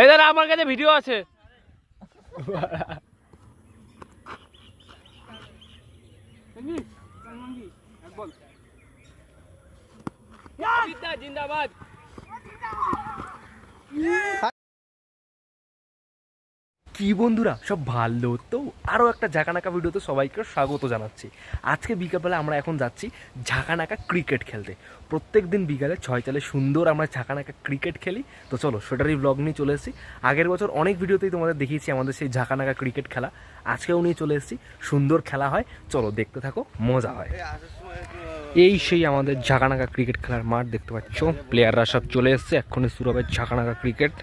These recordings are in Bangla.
এই দাদা আমার কাছে ভিডিও আছে। জিন্দাবাদ। কি বন্ধুরা, সব ভালো তো? আরও একটা ঝাঁকানাকা ভিডিওতে সবাইকে স্বাগত জানাচ্ছি। আজকে বিকালবেলা আমরা এখন যাচ্ছি ঝাঁকানাকা ক্রিকেট খেলতে। প্রত্যেক দিন বিকালে ছয় চালে সুন্দর আমরা ঝাঁকানাকা ক্রিকেট খেলি। তো চলো সেটারই ব্লগ নিয়ে চলে এসেছি। আগের বছর অনেক ভিডিওতেই তোমাদের দেখিয়েছি আমাদের সেই ঝাঁকানাকা ক্রিকেট খেলা। আজকেও নিয়ে চলে এসেছি। সুন্দর খেলা হয়। চলো, দেখতে থাকো, মজা হয়। এই সেই আমাদের ঝাঁকানাকা ক্রিকেট খেলার মাঠ দেখতে পাচ্ছ। প্লেয়াররা সব চলে এসছে। এক্ষুনি শুরু হবে ঝাঁকানাকা ক্রিকেট।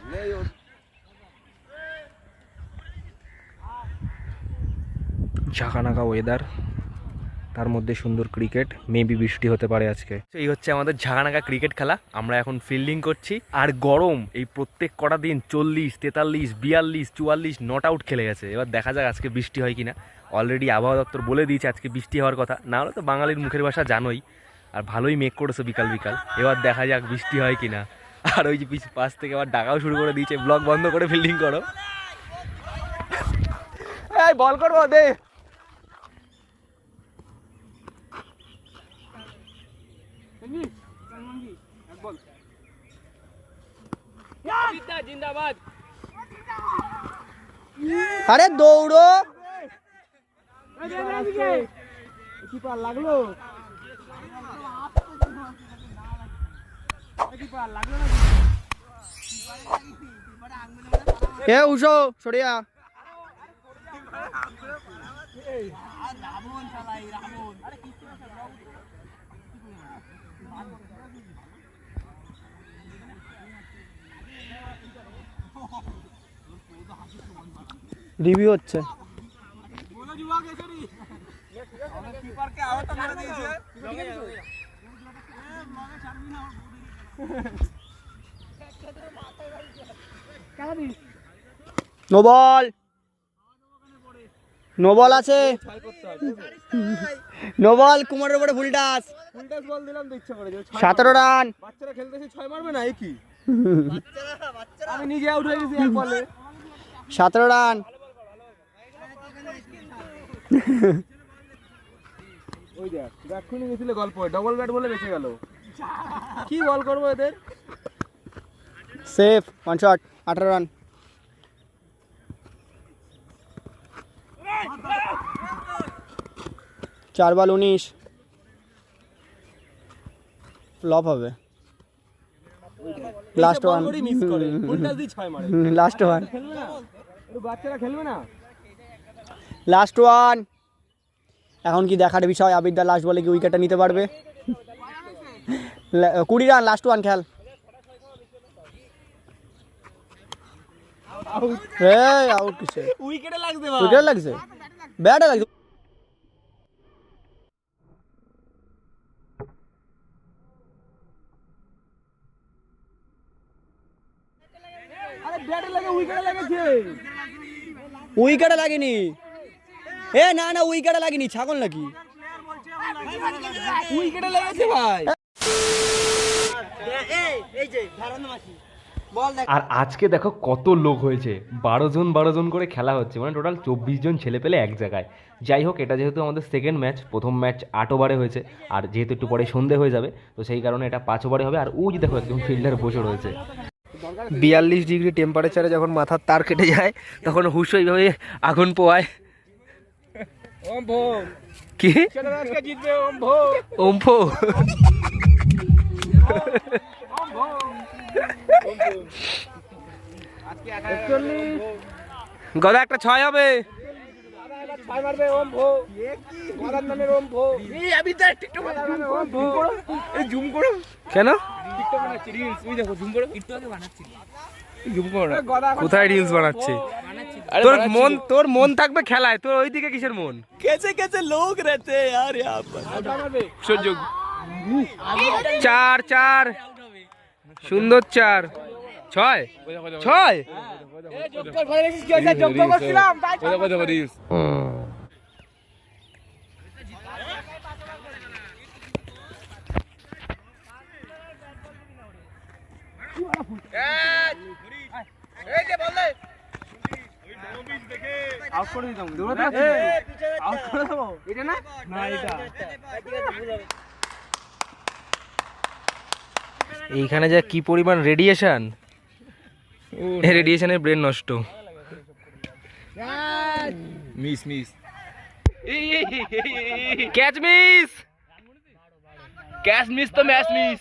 ঝাঁকানাকা ওয়েদার তার মধ্যে সুন্দর ক্রিকেট মেবি বৃষ্টি হতে পারে আজকে। এই হচ্ছে আমাদের ঝাঁকানাকা ক্রিকেট খেলা, আমরা এখন ফিল্ডিং করছি, আর গরম, এই প্রত্যেক কটা দিন চল্লিশ, তেতাল্লিশ, বিয়াল্লিশ, চুয়াল্লিশ নট আউট খেলে গেছে। এবার দেখা যাক আজকে বৃষ্টি হয় কিনা। অলরেডি আবহাওয়া দপ্তর বলে দিয়েছে আজকে বৃষ্টি হওয়ার কথা। না হলে তো বাঙালির মুখের ভাষা জানোই, আর ভালোই মেঘ করেছে বিকাল বিকাল। এবার দেখা যাক বৃষ্টি হয় কিনা। আর ওই যে পিছ পাশ থেকে আবার ডাকাও শুরু করে দিয়েছে। ব্লক বন্ধ করে ফিল্ডিং করো। বল করব, দে। জিন্দাবাদ আরে দৌড়ো লাগল এ উষো সরিয়া রিভিউ হচ্ছে। নোবল। নোবল আছে। নোবল কুমারের উপরে ফুল টাস ফুলটাস বল দিলাম তো ইচ্ছা করে সতেরো রান। বাচ্চারা খেলতেছে ছয় মারবে না এই কি আমি নিজে আউট হয়ে গেছি এক বলে সতেরো রান। ওই দেখ গেছিল গল্প ডবল ব্যাট বলে বেঁচে গেল। কি বল করব এদের? সেফ ওয়ান শট আঠারো রান চার বল উনিশ। ফ্লপ হবে। লাস্ট ওয়ান লাস্ট ওয়ান বাচ্চারা খেলবে না? লাস্ট ওয়ান এখন কি দেখার বিষয়? আবিদ্যা লাস্ট বলে কি উইকেটটা নিতে পারবে? কুড়ি রান লাস্ট ওয়ান খেল। আউট কিসে উইকেটে লাগছে উইকেট লাগছে? ব্যাটে লাগছে। আরে ব্যাটে লাগে উইকেটে লেগেছে। উইকেটে লাগেনি। এ না না উইকেটে লাগেনি ছাগল নাকি? উইকেটে লেগেছে ভাই। আর আজকে দেখো কত লোক হয়েছে বারো জন বারো জন করে খেলা হচ্ছে মানে টোটাল চব্বিশ জন ছেলে পেলে এক জায়গায়। যাই হোক এটা যেহেতু আমাদের সেকেন্ড ম্যাচ প্রথম ম্যাচ আট ওভারে হয়েছে আর যেহেতু একটু পরে সন্ধে হয়ে যাবে তো সেই কারণে এটা পাঁচ ওভারে হবে আর ও যে দেখো একদম ফিল্ডার বসে রয়েছে। বিয়াল্লিশ ডিগ্রি টেম্পারেচারে যখন মাথার তার কেটে যায় তখন হুশ এইভাবে আগুন পোয়ায় কি? গদা একটা ছয় হবে। কেন? কোথায় রিলস বানাচ্ছে? তোর মন তোর মন থাকবে খেলায় তোর ওইদিকে কিসের মন? কেসে কেসে লোক রেতে আর সুযোগ চার চার। সুন্দর চার। ছয়? ছয়? এই যে বললে আউট করে দিতাম দৌড়াতে আউট করে দেবো? এটা না? না? এটা। এইখানে যা কি পরিমাণ রেডিয়েশন রেডিয়েশনের ব্রেন নষ্ট। Miss miss catch miss cash miss তো ম্যাচ মিস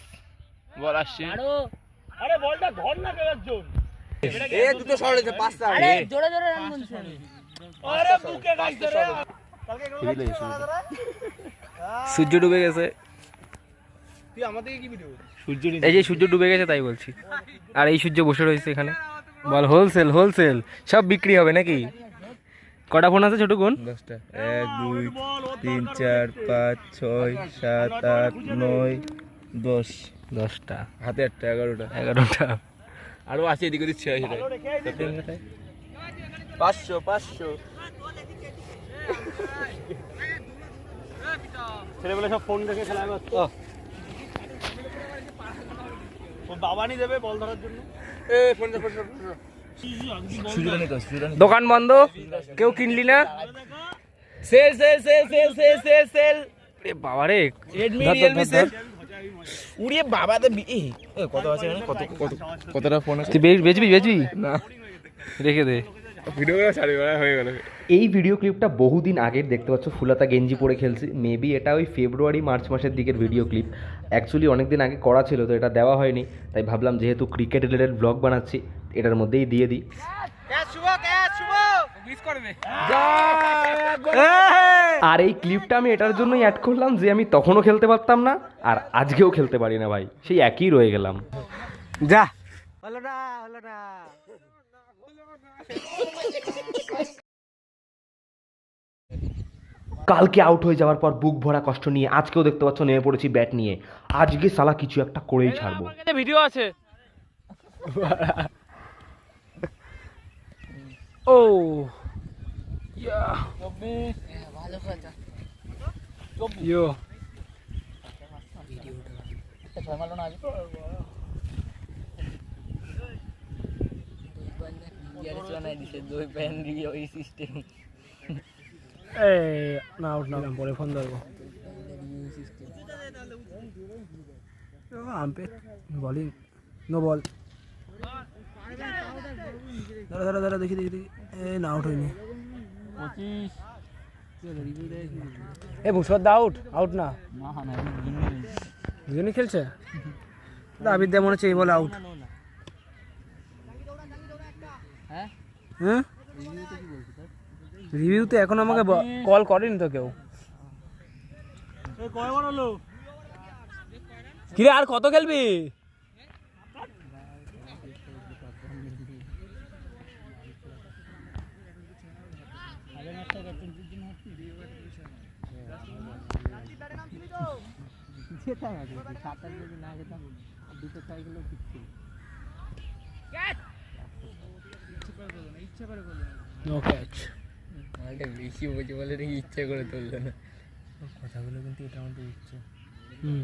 বল আসছে। এ দুটো শট হয়েছে পাঁচটা। সূর্য ডুবে গেছে তুই আমাদের কি ভিডিও সূর্য এই যে সূর্য ডুবে গেছে তাই বলছি। আর এই সূর্য বসে রয়েছে এখানে। বল হোলসেল হোলসেল সব বিক্রি হবে নাকি? কটা ফোন আছে ছোট কোন দশটা। এক দুই তিন চার পাঁচ ছয় সাত আট নয় দশ। দশটা। হাতে আটটা এগারোটা। এগারোটা। আরও আছে এদিকে দিচ্ছে সেটাই পাঁচশো পাঁচশো। ছেলেবেলা সব ফোন দেখে খেলা করতো বাবা নি দেবে বল ধরার জন্য। এ ফোন দোকান বন্ধ কেউ কিনলি না? Sale sale sale sale sale sale sale বাবা রে রেডমি রিয়েলমি সেল উড়িয়ে বাবা তো কত আছে কত কত কতটা ফোন আছে? বেচবি বেচবি? না রেখে দে। হয়ে গেল। এই ভিডিও ক্লিপটা বহুদিন আগের দেখতে পাচ্ছ ফুলাতা গেঞ্জি পরে খেলছি। মেবি এটা ওই ফেব্রুয়ারি মার্চ মাসের দিকের ভিডিও ক্লিপ অ্যাকচুয়ালি অনেক দিন আগে করা ছিল তো এটা দেওয়া হয়নি। তাই ভাবলাম যেহেতু ক্রিকেট রিলেটেড ব্লগ বানাচ্ছি এটার মধ্যেই দিয়ে দিই। আর এই ক্লিপটা আমি এটার জন্যই অ্যাড করলাম যে আমি তখনও খেলতে পারতাম না আর আজকেও খেলতে পারি না ভাই। সেই একই রয়ে গেলাম। যা হলো না হলো না। কালকে আউট হয়ে যাওয়ার পর বুক ভরা কষ্ট নিয়ে আজকেও দেখতে পাচ্ছ নেমে পড়েছি ব্যাট নিয়ে। আজকে সালা কিছু একটা করেই ছাড়বো। ভিডিও আছে। ও। ইয়ো। এই না আউট না পরে ফোন ধরবো। আম্পে বলিং নো বল। দাঁড়া দাঁড়া দাঁড়া দেখি দেখি না আউট হয়নি। এ আউট আউট না। খেলছে? দাবিদ দে মনে হচ্ছে এই বলে আউট হ্যাঁ? রিভিউ তো এখন আমাকে কল করেনি তো কেউ। কিরে আর কত খেলবি? নো ক্যাচ বেশি বলছে বলে নাকি ইচ্ছা করে তুললো না। কথাগুলো কিন্তু এটা আমাদের ইচ্ছে। হুম।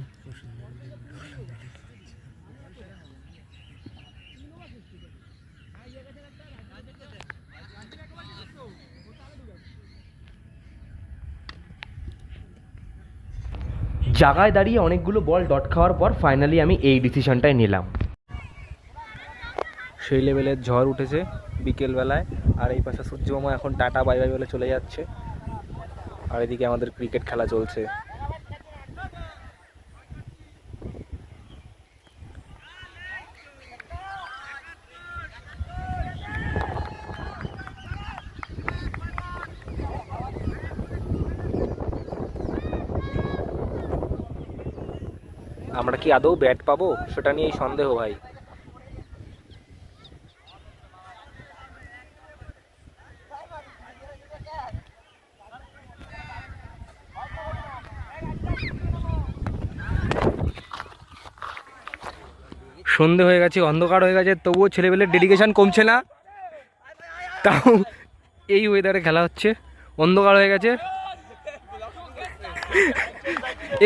জায়গায় দাঁড়িয়ে অনেকগুলো বল ডট খাওয়ার পর ফাইনালি আমি এই ডিসিশনটাই নিলাম। সেই লেভেলের ঝড় উঠেছে। বিকেলবেলায়। আর এই পাশে সূর্যমামা এখন টাটা, বাই বাই বলে চলে যাচ্ছে। আর এদিকে আমাদের ক্রিকেট খেলা চলছে। আমরা কি আদৌ ব্যাট পাবো? সেটা নিয়েই সন্দেহ ভাই। সন্ধে হয়ে গেছে, অন্ধকার হয়ে গেছে, তবুও ছেলেবেলের ডেডিকেশান কমছে না। তাও এই ওয়েদারে খেলা হচ্ছে, অন্ধকার হয়ে গেছে।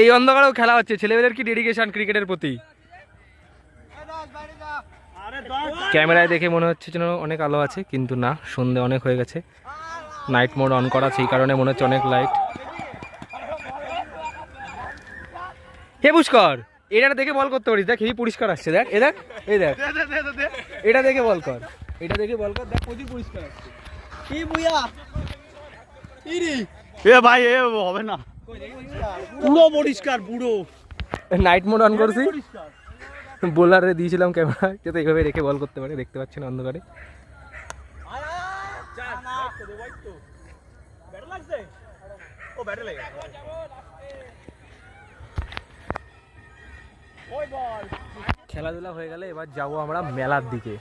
এই অন্ধকারেও খেলা হচ্ছে ছেলেমেয়েদের কি ডেডিকেশন ক্রিকেটের প্রতি? ক্যামেরায় দেখে মনে হচ্ছে যেন অনেক আলো আছে, কিন্তু না, সন্ধে অনেক হয়ে গেছে। নাইট মোড অন করা, সেই কারণে মনে হচ্ছে অনেক লাইট হে পুষ্কর! এটা দেখে বল করতে পারিস। দেখ হেবি পরিষ্কার আসছে দেখ এ দেখ এই দেখ। এটা দেখে বল কর। এটা দেখে বল কর দেখ প্রচুর পরিষ্কার আসছে। কি বুইয়া? ইরি। এ ভাই এ হবে না। পুরো পরিষ্কার পুরো। নাইট মোড অন করছি। বোলারে দিয়েছিলাম ক্যামেরা যাতে এইভাবে রেখে বল করতে পারে দেখতে পাচ্ছেন অন্ধকারে। খেলাধুলা হয়ে গেলে এবার যাব আমরা মেলার দিকে।